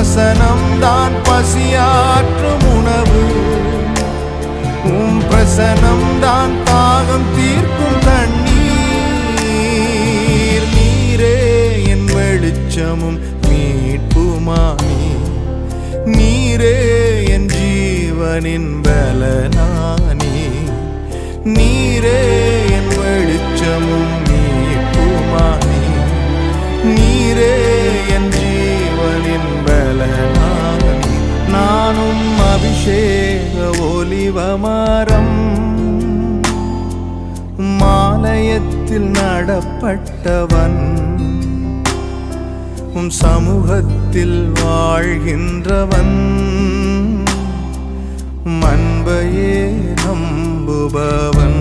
வசனம் தான் பசியாற்றும் உணவு. உம் பிரசனம் தான் தாகம் தீர்க்கும் தண்ணீர். நீரே என் வெளிச்சமும் மீட்புமானி நீரே. என் ஜீவனின் பலனானி நீரே. என் வெளிச்சமும் மீட்புமானி நீரே அபிஷேக ஒலிவமரம். மாலயத்தில் நடப்பட்டவன் உம் சமூகத்தில் வாழ்கின்றவன். உம் அன்பையே நம்புபவன்.